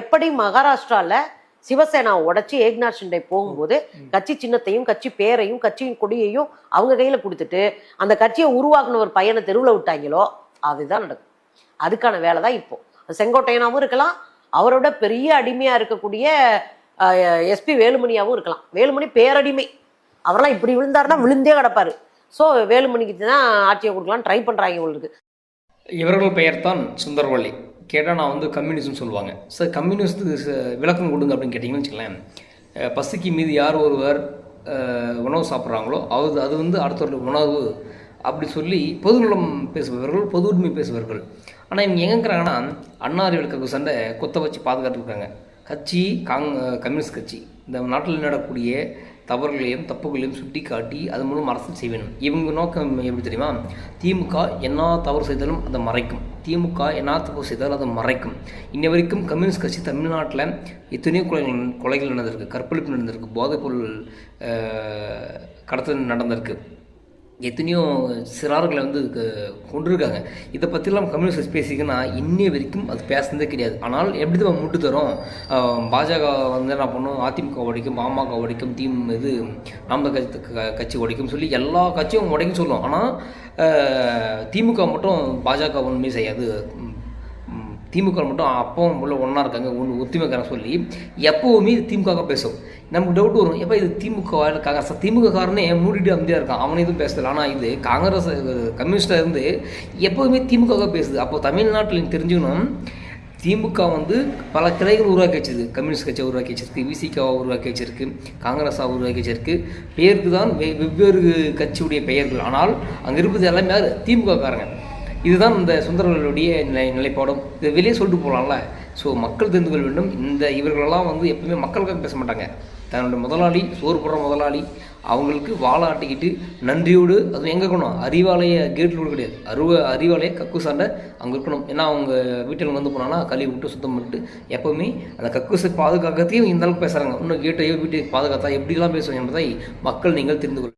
எப்படி மகாராஷ்டிரால சிவசேனா உடைச்சு ஏக்நாத் ஷிண்டே போகும்போது கட்சி சின்னத்தையும் கட்சி பேரையும் கட்சியின் கொடியையும் அவங்க கையில கொடுத்துட்டு அந்த கட்சியை உருவாக்குன ஒரு பையனை தெருவில் விட்டாங்களோ அதுதான் நடக்கும். அதுக்கான வேலை தான் இப்போ. செங்கோட்டையனாவும் இருக்கலாம் அவரோட பெரிய அடிமையா இருக்கக்கூடிய எஸ்பி வேலுமணியாவும் இருக்கலாம். வேலுமணி பேரடிமை. அவரெல்லாம் இப்படி விழுந்தாருன்னா விழுந்தே கிடப்பாரு. ஸோ வேலுமணிக்கு தான் ஆட்சியை கொடுக்கலாம் ட்ரை பண்றாங்க உங்களுக்கு இவர்கள் பெயர்தான் சுந்தரவள்ளி. கேட்டால் நான் வந்து கம்யூனிஸ்ட்னு சொல்லுவாங்க. சார் கம்யூனிஸ்ட்டுக்கு uh, விளக்கம் கொடுங்க அப்படின்னு கேட்டிங்கன்னு வச்சுக்கலேன் பசிக்கு மீது யார் ஒருவர் உணவு சாப்பிட்றாங்களோ அது அது வந்து அடுத்தவர்களுக்கு உணவு அப்படி சொல்லி பொதுநலம் பேசுபவர்கள் பொது உரிமை பேசுபவர்கள். ஆனால் இவங்க எங்கேங்கிறாங்கன்னா அன்னாரி அறிவியலுக்கு சண்டை கொத்த வச்சு பாதுகாத்துருக்காங்க கட்சி காங் கம்யூனிஸ்ட் கட்சி. இந்த நாட்டில் நடக்கூடிய தவறுகளையும் தப்புகளையும் சுட்டி காட்டி அது மூலம் அரசு செய்ய வேணும் இவங்க நோக்கம் எப்படி தெரியுமா? திமுக என்ன தவறு செய்தாலும் அதை மறைக்கும். திமுக என்ன தப்பு செய்தாலும் அதை மறைக்கும். இன்ன வரைக்கும் கம்யூனிஸ்ட் கட்சி தமிழ்நாட்டில் எத்தனையோ கொலைகள் கொலைகள் நடந்திருக்கு. கற்பழிப்பு நடந்திருக்கு. போதைப்பொருள் கடத்தல் நடந்திருக்கு. எத்தனையோ சிறார்களை வந்து க- கொண்டிருக்காங்க இதை பற்றிலாம் கம்யூனிஸ்ட் கட்சி பேசிக்கன்னா இன்னைய வரைக்கும் அது பேசுனதே கிடையாது. ஆனால் எப்படி தான் முட்டு தரும்? பாஜக வந்து என்ன பண்ணும்? அதிமுக உடைக்கும் பாமக உடைக்கும் தீம் இது நாம் கட்சி கட்சி உடைக்கும் சொல்லி எல்லா கட்சியும் உடைக்கும் சொல்லும். ஆனால் திமுக மட்டும் பாஜக ஒன்றுமே செய்யாது. திமுக மட்டும் அப்பவும் உள்ள ஒன்றா இருக்காங்க. ஒன்று ஒத்துமைக்காரன் சொல்லி எப்போவுமே திமுக பேசும். நமக்கு டவுட் வரும். எப்போ இது திமுக காங்கிரஸ் திமுக காரனே மூடிட்டு அமைதியாக இருக்கான். அவன் எதுவும் பேசல. ஆனால் இது காங்கிரஸ் கம்யூனிஸ்டாக இருந்து எப்போவுமே திமுக பேசுது. அப்போ தமிழ்நாட்டில் நீங்க தெரிஞ்சுக்கணும். திமுக வந்து பல கிளைகள் உருவாக்கி வச்சிருக்கு. கம்யூனிஸ்ட் கட்சியை உருவாக்கி வச்சிருக்கு. விசிகாவை உருவாக்கி வச்சிருக்கு. காங்கிரஸாக உருவாக்கி வச்சிருக்கு. பேருக்கு தான் வெவ்வேறு கட்சியுடைய பெயர்கள். ஆனால் அங்கே இருப்பது எல்லாமே யார்? திமுக காரங்க இதுதான் இந்த சுந்தரர்களுடைய நிலை நிலைப்பாடும். இதை வெளியே சொல்லிட்டு போகலாம்ல ஸோ மக்கள் தெரிந்து கொள்ள வேண்டும். இந்த இவர்களெல்லாம் வந்து எப்பவுமே மக்களுக்காக பேச மாட்டாங்க. தன்னுடைய முதலாளி சோறு போடுற முதலாளி அவங்களுக்கு வாழை ஆட்டிக்கிட்டு நன்றியோடு அதுவும் எங்கே இருக்கணும்? அறிவாலய கேட்டில் கூட கிடையாது. அருவ அறிவாலய கக்குசாண்ட அங்கே இருக்கணும். ஏன்னா அவங்க வீட்டில் வந்து போனாங்கன்னா கழுவி விட்டு சுத்தம் பண்ணிட்டு எப்போவுமே அந்த கக்குசை பாதுகாக்கத்தையும் இந்த அளவுக்கு பேசுகிறாங்க இன்னும் கேட்டையோ வீட்டை பாதுகாத்தா எப்படிலாம் பேசுவாங்க என்பதை மக்கள் நீங்கள் தெரிந்து கொள்ள